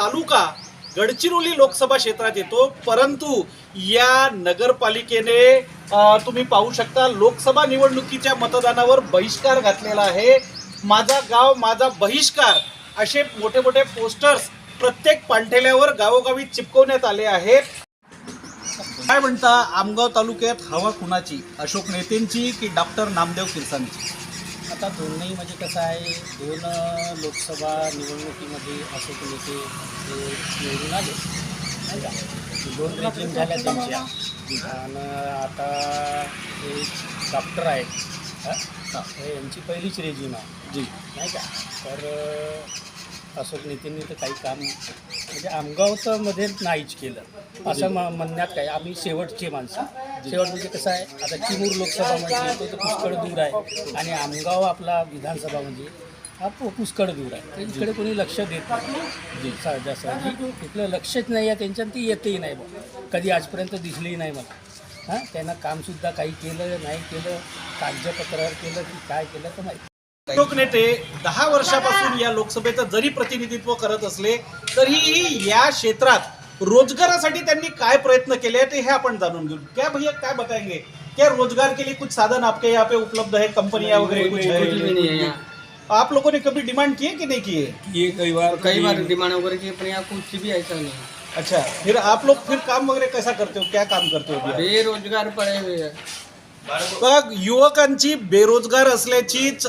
तालुका गडचिरोली लोकसभा क्षेत्रात येतो. परंतु या नगरपालिकेने तुम्ही पाहू शकता लोकसभा निवडणुकीच्या मतदानावर बहिष्कार घातलेला आहे. माझा गाव माझा बहिष्कार असे मोठे मोठे पोस्टर्स प्रत्येक पांठेल्यावर गावोगावी चिपकवण्यात आले आहेत. काय म्हणता आमगाव तालुक्यात हवा कुणाची? अशोक नेतेंची की डॉक्टर नामदेव किरसांची? आता दोन्ही म्हणजे कसं आहे दोन लोकसभा निवडणुकीमध्ये अशोक नेते निवडून आले. नाही का? दोन रेजिम झाल्या त्यांच्या. आणि आता हे डॉक्टर आहेत. हा? यांची पहिलीच रेजिम आहे. जी. नाही का? तर अशोक नेत्यांनी तर काही काम म्हणजे आमगाव तर मध्ये नाहीच केलं. असं म म्हणण्यात काय आम्ही शेवटचे माणसं. शेवट म्हणजे कसं आहे आता चिमूर लोकसभा म्हणजे येतो तर पुष्कळ दूर आहे आणि आमगाव आपला विधानसभा म्हणजे हा पुष्कळ दूर आहे. इकडे कोणी लक्ष देत नाही. सहजासहजी इकडं लक्षच नाही आहे त्यांच्या ती येतही नाही बा कधी आजपर्यंत दिसली नाही मला. हां त्यांना कामसुद्धा काही केलं नाही केलं कागदपत्रावर केलं की काय केलं तर माहिती. अशोक नेते दहा वर्षापासून या लोकसभेचं जरी प्रतिनिधित्व करत असले तरीही या क्षेत्रात रोजगारासाठी त्यांनी काय प्रयत्न केले ते हे आपण जाणून घेऊ. क्या भैया काय बताएंगे? क्या रोजगार के लिए कुछ साधन आपके यहाँ पे उपलब्ध है? कंपनियां वगैरह कुछ कुछ भी है नहीं है यहाँ। आप लोगों ने कभी डिमांड किए कि नहीं किए? ये कई बार कई बार डिमांड वगैरह की पर यहाँ कुछ भी ऐसा नहीं है। अच्छा फिर आप लोग फिर काम वगैरह कैसा करते हो? क्या काम करते हो? बेरोजगार पड़े हुए हैं। युवकांची बेरोजगार असल्याचीच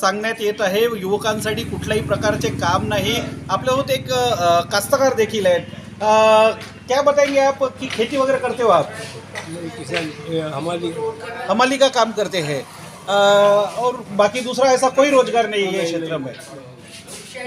सांगण्यात येत आहे. युवकांसाठी कुठल्याही प्रकारचे काम नाही. आपल्यासोबत एक कास्तकार देखील आहेत. क्या बताएंगे आप कि खेती वगैरह करते हो आप? किसान हमारी हमाली का काम करते हैं. और बाकी दूसरा ऐसा कोई रोजगार नहीं है क्षेत्र में.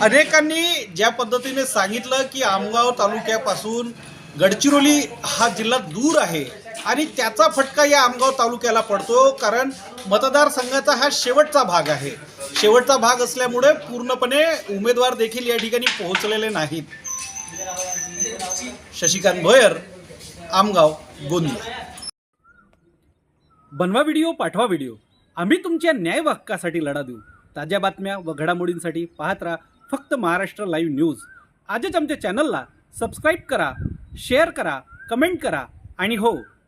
अनेकांनी ज्या पद्धतीने सांगितलं की आमगाव तालुक्यापासून गडचिरोली हा जिल्हा दूर आहे. आणि त्याचा फटका या आमगाव तालुक्याला पडतो कारण मतदारसंघाचा हा शेवटचा भाग आहे. शेवटचा भाग असल्यामुळे पूर्णपणे उमेदवार देखील या ठिकाणी पोहोचलेले नाहीत. शशिकांत भोयर आमगाव गोंदिया. बनवा व्हिडिओ पाठवा व्हिडिओ. आम्ही तुमच्या न्याय हक्कासाठी लढा देऊ. ताज्या बातम्या व घडामोडींसाठी पाहत राहा फक्त महाराष्ट्र लाईव्ह न्यूज. आजच आमच्या चॅनलला सबस्क्राईब करा शेअर करा कमेंट करा आणि हो